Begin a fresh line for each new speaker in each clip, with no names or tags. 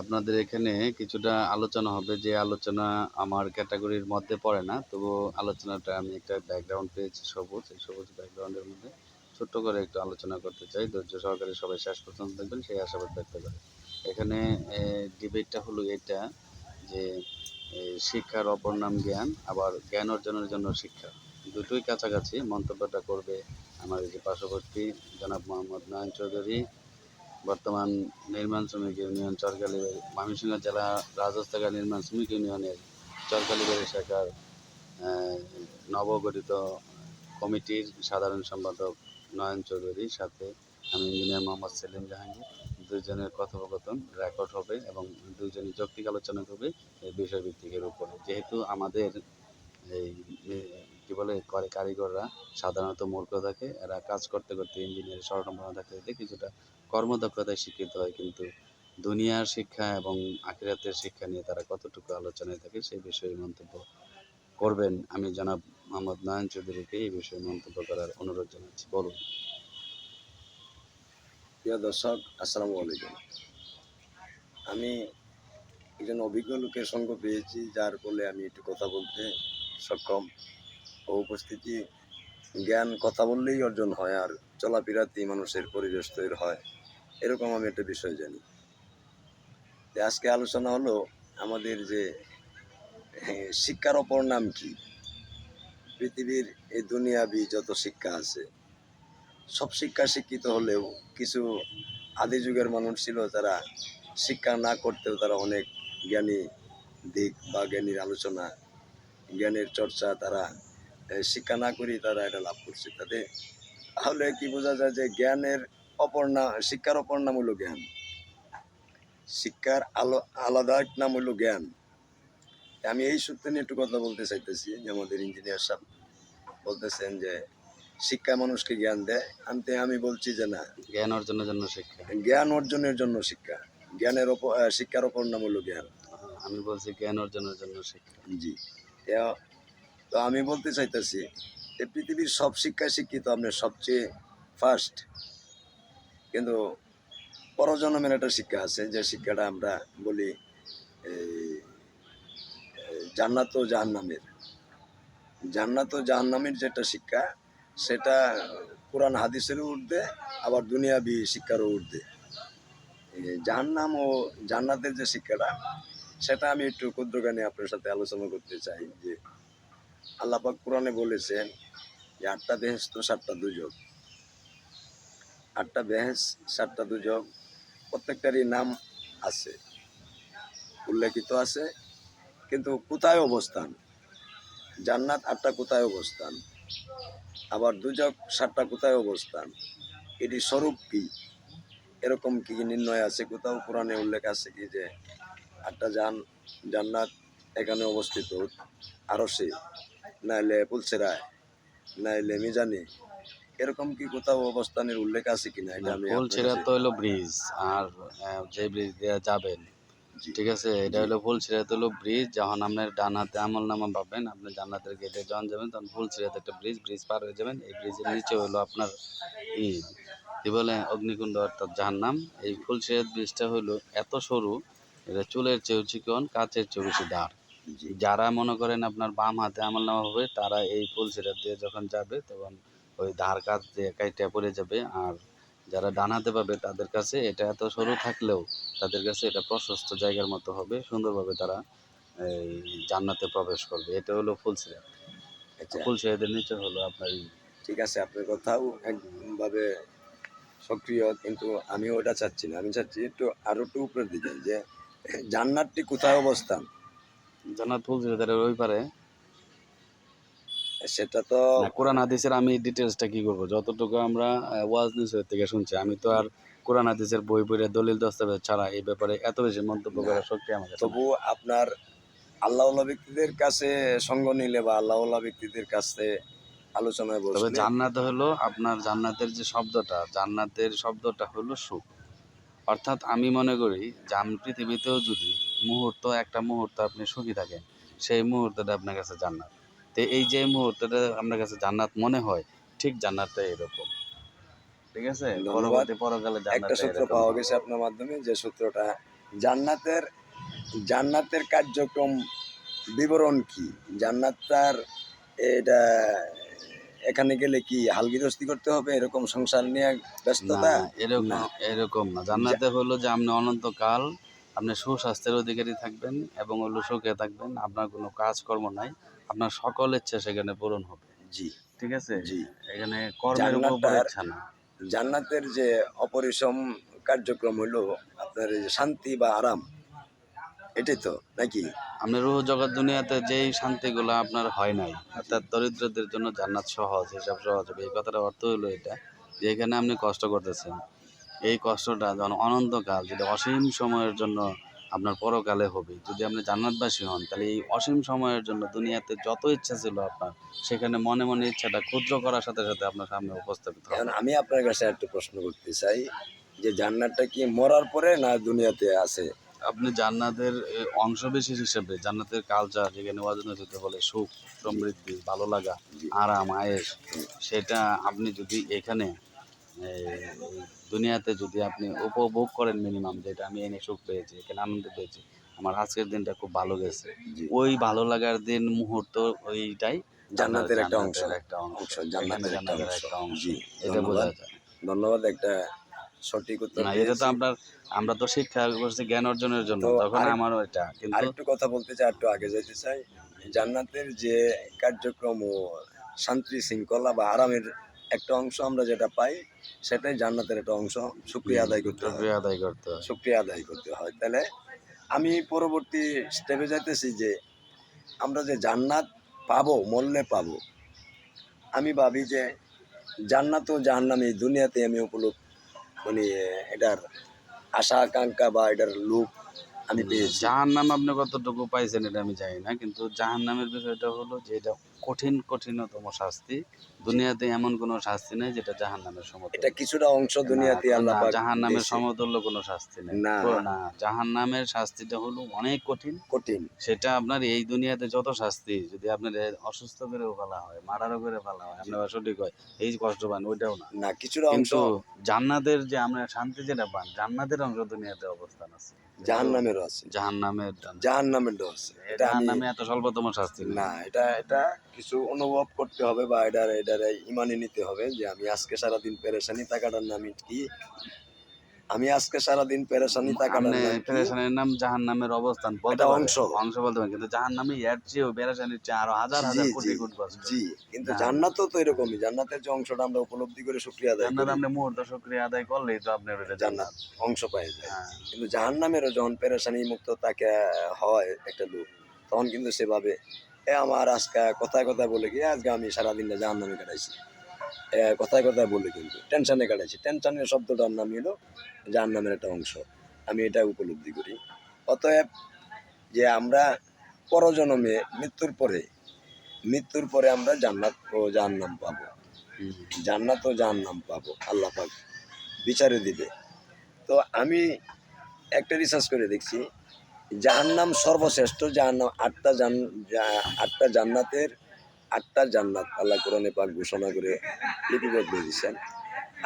আপনাদের এখানে কিছুটা আলোচনা হবে যে আলোচনা আমার ক্যাটাগরির মধ্যে পড়ে না। তবু আলোচনাটা আমি একটা ব্যাকগ্রাউন্ড পেয়েছি সবুজ। এই সবুজ ব্যাকগ্রাউন্ডের মধ্যে ছোট্ট করে একটু আলোচনা করতে চাই। ধৈর্য সহকারে সবাই শেষ পর্যন্ত দেখবেন, সেই আশাবাদ ব্যক্ত করে। এখানে ডিবেটটা হলো এটা যে শিক্ষার অপর নাম জ্ঞান, আবার জ্ঞান অর্জনের জন্য শিক্ষা। দুটোই কাছাকাছি মন্তব্যটা করবে আমাদের যে পার্শ্ববর্তী জনাব মোহাম্মদ নয়ন চৌধুরী বর্তমান নির্মাণ শ্রমিক ইউনিয়ন চরকালীবাড়ি, ময়মনসিংহ জেলা রাজস্থাকা নির্মাণ শ্রমিক ইউনিয়নের চরকালীবাড়ি শাখার নবগঠিত কমিটির সাধারণ সম্পাদক নয়ন চৌধুরীর সাথে আমি ইঞ্জিনিয়ার মোহাম্মদ সেলিম জাহাঙ্গীর। দুজনের কথোপকথন রেকর্ড হবে এবং দুইজনই যৌক্তিক আলোচনা করবে বিষয়ভিত্তিকের উপরে। যেহেতু আমাদের এই কি বলে, করে কারিগররা। সাধারণত মূর্খ থাকে, এরা কাজ করতে করতে ইঞ্জিনিয়ার স্বর্ণপনা থাকতে থাকতে কিছুটা কর্মদক্ষতায় শিক্ষিত হয়, কিন্তু দুনিয়ার শিক্ষা এবং আখিরাতের শিক্ষা নিয়ে তারা কতটুকু আলোচনায় থাকে সেই বিষয়ে মন্তব্য করবেন। আমি জনাব মোহাম্মদ নয়ন চৌধুরীকে এই বিষয়ে মন্তব্য করার অনুরোধ জানাচ্ছি। বলুন।
প্রিয় দর্শক, আসসালামু আলাইকুম। আমি একজন অভিজ্ঞ লোকের সঙ্গ পেয়েছি, যার ফলে আমি একটু কথা বলতে সক্ষম। উপস্থিতি, জ্ঞান, কথা বললেই অর্জন হয় আর চলাফেরাতেই মানুষের পরিবেশ তৈরি হয়। এরকম আমি একটা বিষয় জানি। আজকে আলোচনা হলো আমাদের যে শিক্ষার অপর নাম কি? পৃথিবীর এই দুনিয়াবি যত শিক্ষা আছে, সব শিক্ষা শিক্ষিত হলেও কিছু আদি যুগের মানুষ ছিল তারা শিক্ষা না করতেও তারা অনেক জ্ঞানী দিক বা জ্ঞানীর আলোচনা, জ্ঞানের চর্চা তারা শিক্ষা না করি তারা এটা লাভ করছে তাতে। তাহলে কি বোঝা যায় যে জ্ঞানের অপর নাম শিক্ষার অপর নাম হলো জ্ঞান। শিক্ষার আলো আলাদা এক নাম হলো জ্ঞান। আমি এই সূত্রে নিয়ে একটু কথা বলতে চাইতেছি যে আমাদের ইঞ্জিনিয়ার সাহেব বলতেছেন যে শিক্ষা মানুষকে জ্ঞান দেয়। আনতে আমি বলছি যে না।
জ্ঞান অর্জনের জন্য শিক্ষা।
জ্ঞান অর্জনের জন্য শিক্ষা। জ্ঞানের আহ, শিক্ষার অপর নাম হলো জ্ঞান।
আমি বলছি জ্ঞান অর্জনের জন্য শিক্ষা।
জি। তো- আমি বলতে চাইতেছি যে পৃথিবীর সব শিক্ষা শিক্ষিত আপনার সবচেয়ে ফার্স্ট কিন্তু পরজন্মের একটা শিক্ষা আছে যে শিক্ষাটা আমরা বলি এই, জান্নাত ও জাহান্নামের। জান্নাত ও জাহান্নামের যেটা শিক্ষা সেটা কোরআন হাদিসেরও ঊর্ধ্বে আবার দুনিয়াবি শিক্ষারও এই জাহান্নাম ও জান্নাতের যে শিক্ষাটা সেটা আমি একটু ক্ষুদ্রজ্ঞানে আপনার সাথে আলোচনা করতে চাই যে আল্লাপাক কোরআনে বলেছেন যে আটটা বেহেস্ত সাতটা দুজক আটটা বেহেস সাতটা দুজক প্রত্যেকটারই নাম আছে, উল্লেখিত আছে, কিন্তু কোথায় অবস্থান? জান্নাত আটটা কোথায় অবস্থান? আবার দুজক সাতটা কোথায় অবস্থান? এটি স্বরূপ কি? এরকম কি কি নির্ণয় আছে? কোথাও কোরআনে উল্লেখ আছে কি যে আটটা জান জান্নাত এখানে অবস্থিত? আরও সে নাইলে পুলসেরায় নাইলে মিজানি এরকম কি কোথাও অবস্থানের উল্লেখ আছে কিনা? এটা আমি কাছে-
তো হলো ব্রিজ আর যে ব্রিজ দিয়ে যাবেন ঠিক আছে? এটা হলো ফুল ছিঁড়াতে হলো ব্রিজ যখন আপনার ডান হাতে আমল নামা পাবেন আপনি জান্নাতের গেটে যখন যাবেন তখন ফুল ছিঁড়াতে একটা ব্রিজ ব্রিজ পার হয়ে যাবেন। এই ব্রিজের নিচে হলো আপনার ই কি বলে অগ্নিকুণ্ড অর্থাৎ জাহান্নাম। এই ফুল ছিঁড়াত ব্রিজটা হলো এত সরু এটা চুলের চেয়েও চিকন কাচের চেয়েও বেশি দাঁড়। যারা মনে করেন আপনার বাম হাতে আমল নামা হবে তারা এই ফুল ছিঁড়াত দিয়ে যখন যাবে তখন ওই ধার কাজ দিয়ে কাইটা পড়ে যাবে। আর যারা ডান হাতে পাবে তাদের কাছে এটা এত সরু থাকলেও তাদের কাছে এটা প্রশস্ত জায়গার মতো হবে। সুন্দরভাবে তারা এই জান্নাতে প্রবেশ করবে। এটা হলো ফুল সিরাত
আচ্ছা।
ফুল সিরাতের নিচে হলো আপনার
ঠিক আছে আপনার কথাও একভাবে সক্রিয় কিন্তু আমি ওটা চাচ্ছি না। আমি চাচ্ছি একটু আরও একটু উপরের দিকে যে জান্নাতটি কোথায় অবস্থান?
জান্নাত ফুল সিরাতের ওই পারে।
সেটা তো
কোরআন হাদিসের আমি ডিটেলসটা কি করব? যতটুকু আমরা ওয়াজ নিউজের থেকে শুনছি। আমি তো আর কোরআন হাদিসের বই পড়ে দলিল দস্তাবেজ ছাড়া এই ব্যাপারে এত বেশি মন্তব্য করার শক্তি নেই।
তবু আপনার আল্লাহওয়ালা ব্যক্তিদের কাছে সঙ্গ নিলে বা আল্লাহওয়ালা ব্যক্তিদের কাছে আলোচনায় বসলে
জান্নাত হলো আপনার জান্নাতের যে শব্দটা জান্নাতের শব্দটা হলো সুখ। অর্থাৎ আমি মনে করি জান পৃথিবীতেও যদি মুহূর্ত একটা মুহূর্ত আপনি সুখী থাকেন সেই মুহূর্তটা আপনার কাছে জান্নাত। তো এই যে মুহূর্তটা আপনার কাছে জান্নাত মনে হয় ঠিক জান্নাতটা এরকম। ঠিক আছে?
ধন্যবাদ।
পরবর্তী পরকালে
একটা সূত্র পাওয়া গেছে আপনার মাধ্যমে যে সূত্রটা জান্নাতের জান্নাতের কার্যক্রম বিবরণ কি? জান্নাত তার এটা এখানে গেলে কি হাল হালগিরস্তি করতে হবে? এরকম সংসার নিয়ে ব্যস্ততা?
এরকম এরকম না। জান্নাতে হলো যে আপনি অনন্তকাল আপনি সুস্বাস্থ্যের অধিকারী থাকবেন এবং হলো সুখে থাকবেন। আপনার কোনো কাজকর্ম নাই। আপনার সকল ইচ্ছা সেখানে পূরণ হবে।
জি।
ঠিক আছে?
জি।
এখানে কর্মের উপর ইচ্ছা না।
জান্নাতের যে অপরিসম কার্যক্রম হলো আপনার শান্তি বা আরাম এটাই তো নাকি?
আপনার রুহ জগৎ দুনিয়াতে যেই শান্তিগুলো আপনার হয় নাই অর্থাৎ দরিদ্রদের জন্য জান্নাত সহজ হিসাব সহজ হবে এই কথাটার অর্থ হলো এটা যে এখানে আপনি কষ্ট করতেছেন। এই কষ্টটা যখন অনন্তকাল যেটা অসীম সময়ের জন্য আপনার পরকালে হবে যদি আপনি জান্নাতবাসী হন তাহলে এই অসীম সময়ের জন্য দুনিয়াতে যত ইচ্ছা ছিল আপনার সেখানে মনে মনে ইচ্ছাটা ক্ষুদ্র করার সাথে সাথে আপনার সামনে উপস্থাপিত হবে।
আমি আপনার কাছে একটা প্রশ্ন করতে চাই যে জান্নাতটা কি মরার পরে না দুনিয়াতে আছে?
আপনি জান্নাতের এ, অংশ বিশেষ হিসেবে জান্নাতের কালচার যেখানে ওয়াজনতে বলে সুখ সমৃদ্ধি ভালো লাগা আরাম আয়েস সেটা আপনি যদি এখানে দুনিয়াতে যদি আপনি উপভোগ করেন মিনিমাম যেটা আমি এনে সুখ পেয়েছি এখানে আনন্দ পেয়েছি আমার আজকের দিনটা খুব ভালো গেছে। ওই ভালো লাগার দিন মুহূর্ত ওইটাই
জান্নাতের একটা অংশ।
একটা অংশ।
জান্নাতের একটা অংশ।
এটা বোঝা যায়।
ধন্যবাদ একটা সঠিক উত্তর
না এটা তো
দিয়েছি।
আমরা আমরা তো শিক্ষা করছি জ্ঞান অর্জনের জন্য তখন আমারও এটা কিন্তু
আরেকটু কথা বলতে চাই একটু আগে যেতে চাই। জান্নাতের যে কার্যক্রম ও শান্তি শৃঙ্খলা বা আরামের একটা অংশ আমরা যেটা পাই সেটাই জান্নাতের একটা অংশ। শুক্রিয়া আদায় করতে হয়।
শুকরিয়া আদায় করতে হয়।
শুক্রিয়া আদায় করতে হয়। তাহলে আমি পরবর্তী স্টেপে যাইতেছি যে আমরা যে জান্নাত পাবো মরলে পাবো আমি ভাবি যে জান্নাত ও জাহান্নাম এই দুনিয়াতে আমি উপলব্ধ মানে এটার আশা আকাঙ্ক্ষা বা এটার লুক আমি পেয়েছি।
জাহান নাম আপনি কতটুকু পাইছেন এটা আমি জানি না, কিন্তু জাহান নামের বিষয়টা হলো যে এটা কঠিন, কঠিনতম শাস্তি। দুনিয়াতে এমন কোনো শাস্তি নেই যেটা জাহান নামের সমতুল্য।
এটা কিছুটা অংশ দুনিয়াতে আল্লাহ পাক
জাহান নামের সমতুল্য কোনো শাস্তি নেই।
না।
না জাহান নামের শাস্তিটা হলো অনেক কঠিন।
কঠিন।
সেটা আপনার এই দুনিয়াতে যত শাস্তি যদি আপনার অসুস্থ করেও ফেলা হয় মারারও করে ফেলা হয় আপনার সঠিক হয় এই কষ্ট পান ওইটাও না।
না কিছুটা অংশ
জান্নাতের যে আমরা শান্তি যেটা পান জান্নাতের অংশ দুনিয়াতে অবস্থান আছে।
জাহান্নামেরও আছে।
জাহান নামের
জাহান্নামেরও আছে। এটা
জাহান নামে এত স্বল্পতম শাস্তি না
এটা এটা কিছু অনুভব করতে হবে বা এটার এটার ইমানে নিতে হবে যে আমি আজকে সারাদিন পেরেশানি টাকাটার নাম কি? আমি আজকে সারাদিন পেরেশানি টাকাটার নাম
পেরেশানির নাম জাহান নামের অবস্থান
এটা অংশ।
অংশ বলতে পারেন কিন্তু জাহান নামে এর চেয়েও পেরেশানির চেয়ে আরও হাজার হাজার কোটি কষ্ট
জি কিন্তু
না।
জান্নাতও তো এরকমই। জান্নাতের যে অংশটা আমরা উপলব্ধি করে শুক্রিয়া আদায়
জান্নাত আপনি মুহূর্ত শুকরিয়া আদায় করলেই তো আপনার ওটা
জান্নাত অংশ পাই যায়।
হ্যাঁ।
কিন্তু জাহান্নামেরও যখন পেরেশানি মুক্ত তাকে হয় একটা লোক তখন কিন্তু সেভাবে এ আমার আজকে কথায় কথায় বলে কি, আজকে আমি সারাদিনটা জাহান্নামে কাটাইছি। এ কথায় কথায় বলে কিন্তু, টেনশনে কাটাইছি। টেনশনের শব্দটার নাম হলো জাহান্নামের একটা অংশ। আমি এটা উপলব্ধি করি। অতএব যে আমরা পরজন্মে মৃত্যুর পরে মৃত্যুর পরে আমরা জান্নাত ও জাহান্নাম পাবো। জান্নাত ও জাহান্নাম পাবো, আল্লাহ পাক বিচারে দিবে। তো আমি একটা রিসার্চ করে দেখছি জাহান্নাম সর্বশ্রেষ্ঠ, জাহান্নাম আটটা জান আটটা জান্নাতের আটটা জান্নাত। আল্লাহ কোরআনে পাক ঘোষণা করে লিপিবদ্ধ দিয়েছেন।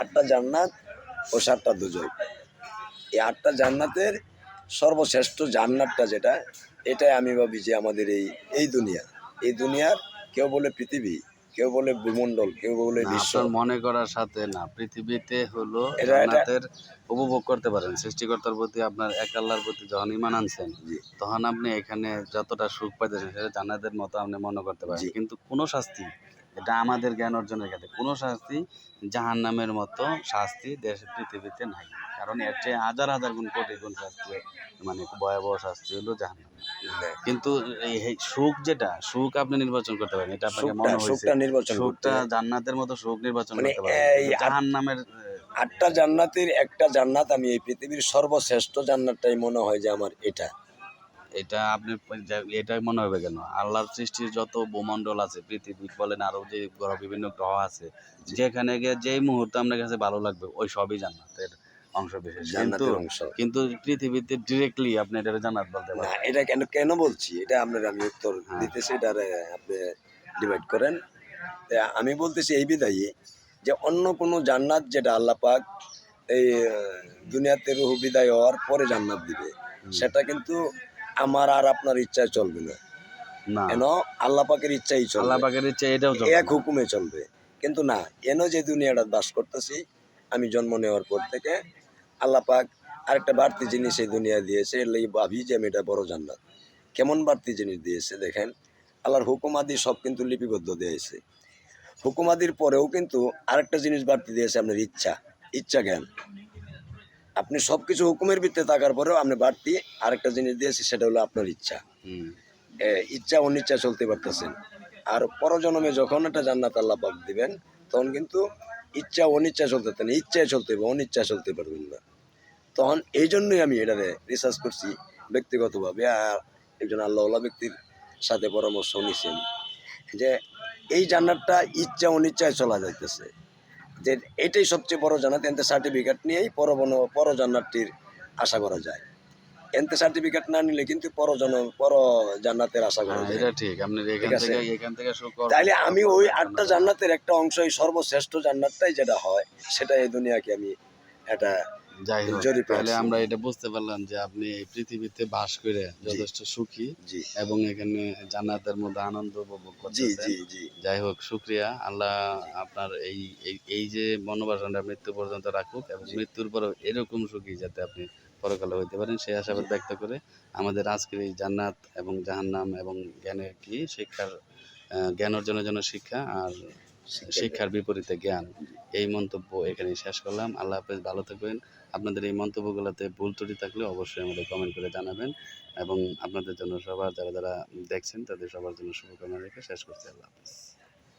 আটটা জান্নাত ও সাতটা দুজক এই আটটা জান্নাতের সর্বশ্রেষ্ঠ জান্নাতটা যেটা, এটাই আমি ভাবি যে আমাদের এই এই দুনিয়া। এই দুনিয়ার কেউ বলে পৃথিবী কেউ বলে ভূমণ্ডল কেউ বলে বিশ্ব।
মনে করার সাথে না পৃথিবীতে হলো জান্নাতের উপভোগ করতে পারেন। সৃষ্টিকর্তার প্রতি আপনার এক আল্লাহর প্রতি যখন ইমান আনছেন। তখন আপনি এখানে যতটা সুখ পাইতেছেন সেটা জান্নাতের মতো আপনি মনে করতে পারেন। কিন্তু কোনো শাস্তি এটা আমাদের জ্ঞান অর্জনের ক্ষেত্রে কোনো শাস্তি জাহান নামের মতো শাস্তি দেশ পৃথিবীতে নাই। কারণ এর চেয়ে হাজার হাজার গুণ কোটি গুণ শাস্তি মানে ভয়াবহ শাস্তি হলো জাহান কিন্তু এই এই সুখ যেটা সুখ আপনি নির্বাচন করতে পারেন এটা আপনাকে মনে
সুখটা নির্বাচন
সুখটা জান্নাতের মতো সুখ নির্বাচন
মানে
করতে পারেন।
এই
নামের
আটটা জান্নাতের একটা জান্নাত আমি এই পৃথিবীর সর্বশ্রেষ্ঠ জান্নাতটাই মনে হয় যে আমার এটা।
এটা আপনি এটা মনে হবে কেন? আল্লাহর সৃষ্টির যত ভূমণ্ডল আছে পৃথিবী বলেন আরও যে গ্রহ বিভিন্ন গ্রহ আছে যেখানে গিয়ে যেই মুহূর্তে আপনার কাছে ভালো লাগবে ওই সবই জান্নাতের। অংশ বিশেষ কিন্তু কিন্তু পৃথিবীতে ডিরেক্টলি আপনি এটা জান্নাত বলতে
না এটা কেন কেন বলছি? এটা আপনার আমি উত্তর
হ্যাঁ।
দিতেছি এটা আপনি ডিভাইড করেন। আমি বলতেছি এই বিদায়ী যে অন্য কোনো জান্নাত যেটা আল্লাহ পাক এই দুনিয়াতে রুহ বিদায় হওয়ার পরে জান্নাত দিবে সেটা কিন্তু আমার আর আপনার ইচ্ছায় চলবে না। কেন? আল্লাহ পাকের ইচ্ছাই
আল্লাহ
চলবে
পাকের ইচ্ছে এটাও
এক হুকুমে চলবে। কিন্তু না এন যে দুনিয়াটা বাস করতেছি আমি জন্ম নেওয়ার পর থেকে আল্লাহ পাক আরেকটা বাড়তি জিনিস এই দুনিয়া দিয়েছে এর লাগি ভাবি যে আমি এটা বড় জান্নাত। কেমন বাড়তি জিনিস দিয়েছে দেখেন আল্লাহর হুকুমাদি সব কিন্তু লিপিবদ্ধ দিয়েছে। হুকুমাদির পরেও কিন্তু আরেকটা জিনিস বাড়তি দিয়েছে আপনার ইচ্ছা ইচ্ছা জ্ঞান। আপনি সব কিছু হুকুমের ভিত্তিতে থাকার পরেও আপনি বাড়তি আরেকটা জিনিস দিয়েছে সেটা হলো আপনার ইচ্ছা। ইচ্ছা অনিচ্ছা চলতে পারতেছেন। আর পরজন্মে যখন একটা জান্নাত আল্লাহ পাক দিবেন তখন কিন্তু ইচ্ছা, অনিচ্ছা চলতে পারতেন ইচ্ছায় চলতে হবে, অনিচ্ছা চলতে পারবেন না। তখন এই জন্যই আমি এটারে রিসার্চ করছি ব্যক্তিগতভাবে। আর একজন আল্লাহওয়ালা ব্যক্তির সাথে পরামর্শ নিছি যে এই জান্নাতটা ইচ্ছা, অনিচ্ছায় চলা যাইতেছে। যে এটাই সবচেয়ে বড় জান্নাত এনতে সার্টিফিকেট নিয়েই পর পর জান্নাতটির আশা করা যায়। এনতে সার্টিফিকেট না নিলে কিন্তু পরজন পর জান্নাতের আশা করা যায়।
এটা ঠিক আপনি এখান থেকে এখান থেকে শুরু করবেন
তাইলে আমি ওই আটটা জান্নাতের একটা অংশ এই সর্বশ্রেষ্ঠ জান্নাতটাই যেটা হয় সেটা এই দুনিয়াকে আমি এটা
যাই হোক তাহলে আমরা এটা বুঝতে পারলাম যে আপনি এই পৃথিবীতে বাস করে যথেষ্ট সুখী
জি।
এবং এখানে জান্নাতের মধ্যে আনন্দ উপভোগ
জি জি জি।
যাই হোক শুক্রিয়া। আল্লাহ আপনার এই এই- এই যে মনোবাসনটা মৃত্যু পর্যন্ত রাখুক এবং মৃত্যুর পরে এরকম সুখী যাতে আপনি পরকালে হইতে পারেন সেই আশাবাদ ব্যক্ত করে আমাদের আজকের এই জান্নাত এবং জাহান্নাম এবং জ্ঞানের কি? শিক্ষার জ্ঞান অর্জনের জন্য শিক্ষা আর শিক্ষার বিপরীতে জ্ঞান। এই মন্তব্য এখানে শেষ করলাম। আল্লাহ হাফেজ, ভালো থাকবেন। আপনাদের এই মন্তব্যগুলোতে ভুল ত্রুটি থাকলে অবশ্যই আমাদের কমেন্ট করে জানাবেন এবং আপনাদের জন্য সবার, যারা যারা দেখছেন তাদের সবার জন্য শুভকামনা রেখে শেষ করছি। আল্লাহ হাফেজ।